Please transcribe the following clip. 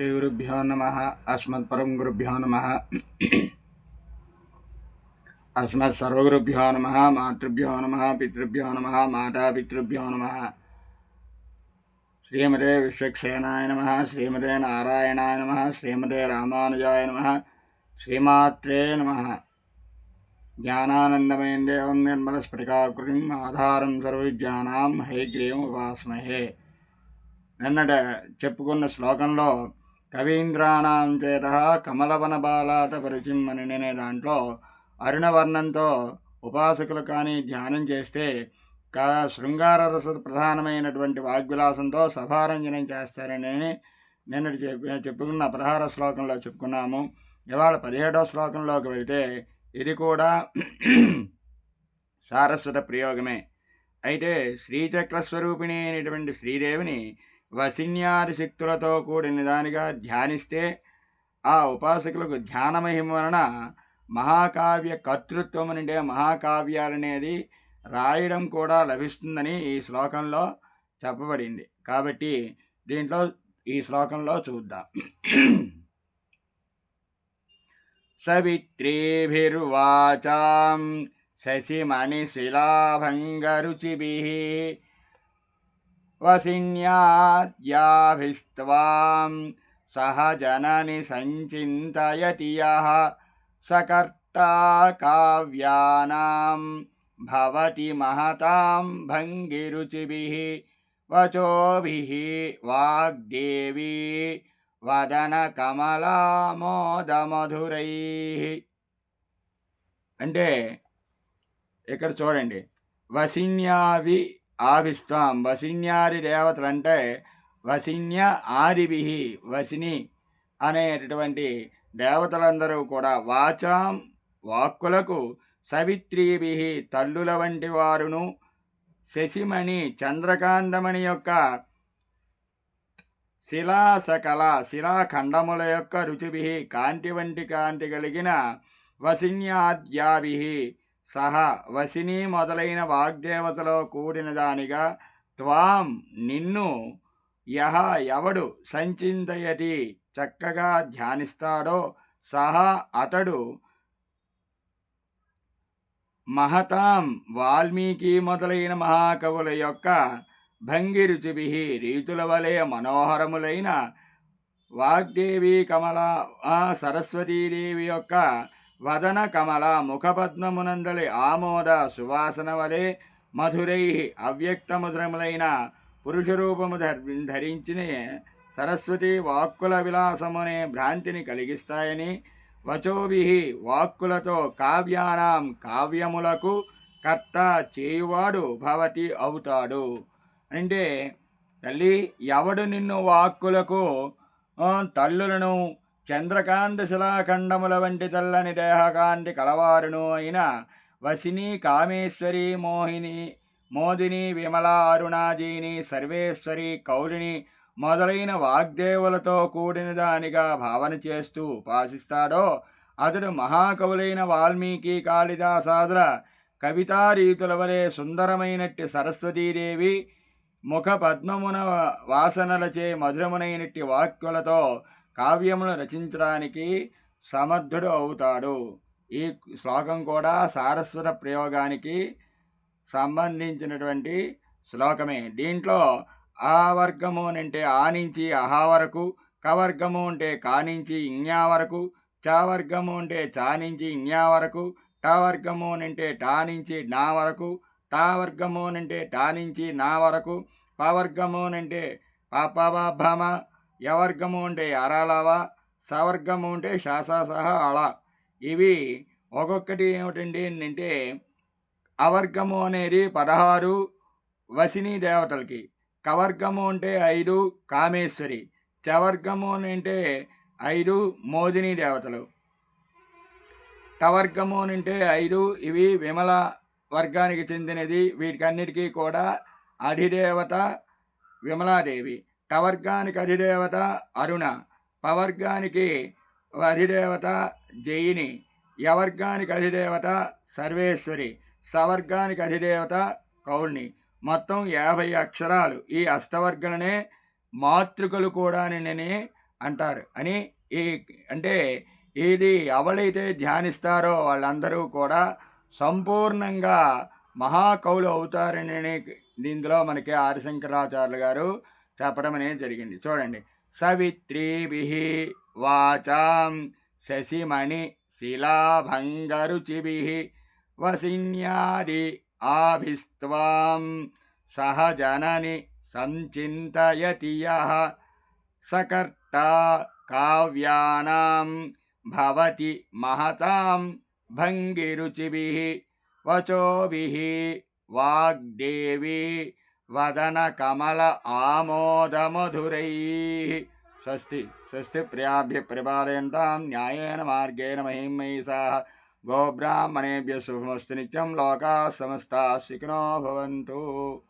శ్రీగురుభ్యో నమ అస్మత్పరం గురుభ్యో నమ అస్మత్ సర్వగురుభ్యో నమ మాతృభ్యో నమ పితృభ్యో నమ మాతాపితృభ్యో నమ శ్రీమతే విశ్వక్సేనాయ నమ శ్రీమతే నారాయణాయ నమ శ్రీమతే రామానుజాయ నమ శ్రీమాత్రే నమ జ్ఞానానందమయం దేవం నిర్మలస్ఫటికాకృతిం ఆధారం సర్వవిద్యానాం హైగ్రీవం ఉపాస్మహే నిన్నట చెప్పుకున్న శ్లోకంలో కవీంద్రాణం చేత కమలవన బాలాత పరిచిం అని అనే దాంట్లో అరుణవర్ణంతో ఉపాసకులు కానీ ధ్యానం చేస్తే కా శృంగార రస ప్రధానమైనటువంటి వాగ్విలాసంతో సభారంజనం చేస్తారని నిన్నటి చెప్పి చెప్పుకున్న ప్రహార శ్లోకంలో చెప్పుకున్నాము. ఇవాళ పదిహేడో శ్లోకంలోకి వెళ్తే ఇది కూడా సారస్వత ప్రయోగమే. అయితే శ్రీచక్ర స్వరూపిణి అయినటువంటి శ్రీదేవిని వసిన్యాది శక్తులతో కూడిన దానిగా ధ్యానిస్తే ఆ ఉపాసకులకు ధ్యానమహిమ వలన మహాకావ్య కర్తృత్వం నుండే మహాకావ్యాలనేది రాయడం కూడా లభిస్తుందని ఈ శ్లోకంలో చెప్పబడింది. కాబట్టి దీంట్లో ఈ శ్లోకంలో చూద్దాం. సవిత్రీభిర్వాచాం శశిమణిశిలాభంగరుచిభి వసిన్యాద్యాభిస్త్వాం సహ జనని సంచింతయతి యः సకర్తా కావ్యానాం భవతి మహతాం భంగిరుచిభిः వచోభిः వాగ్దేవీ వదన అంటే ఇక్కడ చూడండి. వసిన్యావి ఆవిస్తాం వసిన్యారి దేవతలు అంటే వసిన్య ఆదిభి వసిని అనేటటువంటి దేవతలందరూ కూడా వాచాం వాక్కులకు సవిత్రీభి తల్లుల వంటి వారును శశిమణి చంద్రకాంతమణి యొక్క శిలాసకల శిలాఖండముల యొక్క రుచిభి కాంతి వంటి కాంతి కలిగిన వసిన్యాద్యాభి సహా వసిని మొదలైన వాగ్దేవతలో కూడిన దానిగా త్వాం నిన్ను యహ ఎవడు సంచింతయతి చక్కగా ధ్యానిస్తాడో సహా అతడు మహతాం వాల్మీకి మొదలైన మహాకవుల యొక్క భంగి రుచిభి రీతుల వలె మనోహరములైన వాగ్దేవి కమల సరస్వతీదేవి యొక్క వదన కమల ముఖపద్మమునందలి ఆమోద సువాసన వలె మధురై అవ్యక్తముద్రములైన పురుషరూపము ధరించిన సరస్వతి వాక్కుల విలాసమునే భ్రాంతిని కలిగిస్తాయని వచోభి వాక్కులతో కావ్యానాం కావ్యములకు కర్త చేయువాడు భవతి అవుతాడు. అంటే తల్లి ఎవడు నిన్ను వాక్కులకు తల్లులను చంద్రకాంత శిలాఖండముల వంటి తెల్లని దేహకాంతి కలవారును అయిన వసిని కామేశ్వరి మోహిని మోదిని విమల అరుణాజీని సర్వేశ్వరి కౌలిని మొదలైన వాగ్దేవులతో కూడిన దానిగా భావన చేస్తూ ఉపాసిస్తాడో అతడు మహాకవులైన వాల్మీకి కాళిదాసాదుల కవితారీతుల వలె సుందరమైనట్టి సరస్వతీదేవి ముఖ పద్మమున వాసనలచే మధురమునైనట్టి వాక్యులతో కావ్యమును రచించడానికి సమర్థుడు అవుతాడు. ఈ శ్లోకం కూడా సారస్వత ప్రయోగానికి సంబంధించినటువంటి శ్లోకమే. దీంట్లో ఆ వర్గము అంటే ఆ నుంచి అహా వరకు కవర్గము అంటే కా నుంచి ఇంగ్యా వరకు చా వర్గము అంటే చా నుంచి ఇంగ్యా వరకు టా వర్గము అంటే టా నుంచి నా వరకు తా వర్గము అంటే టా నుంచి నా వరకు పవర్గము అంటే పాపాభామ యవర్గము అంటే అరాలవా సవర్గము అంటే శాసాసహ అళ. ఇవి ఒక్కొక్కటి ఏమిటండి అంటే అవర్గము అనేది పదహారు వసిని దేవతలకి కవర్గము అంటే ఐదు కామేశ్వరి చవర్గము అంటే ఐదు మోదిని దేవతలు. టవర్గము అంటే ఐదు ఇవి విమల వర్గానికి చెందినది వీటికన్నిటికీ కూడా అధిదేవత విమలాదేవి. టవర్గానికి అధిదేవత అరుణ పవర్గానికి అధిదేవత జయిని యవర్గానికి అధిదేవత సర్వేశ్వరి సవర్గానికి అధిదేవత కౌల్ని. మొత్తం యాభై అక్షరాలు. ఈ అష్టవర్గలనే మాతృకలు కూడా నిన్నని అంటారు. అని ఈ అంటే ఇది ఎవరైతే ధ్యానిస్తారో వాళ్ళందరూ కూడా సంపూర్ణంగా మహాకవులు అవుతారని దీంట్లో మనకి ఆదిశంకరాచార్యులు గారు చెప్పడం అనేది జరిగింది. చూడండి. సవిత్రీభి వాచాం శశిమణి శిలాభంగరుచిభి వసిన్యాది ఆభిస్వాం సహజనని సంచింతయతి సకర్త కావ్యానాం భవతి మహతాం భంగిరుచిభి వచోభి వాగ్దేవి వదనకమల ఆమోదమధురైः. స్వస్తి స్వస్తి ప్రియాభ్య పరిపాలయంతాం న్యాయేన మార్గేణ మహిమయసాः గోబ్రాహ్మణేభ్య శుభమస్తు నిత్యం లోకా సమస్తాः. సుఖినో భవంతు.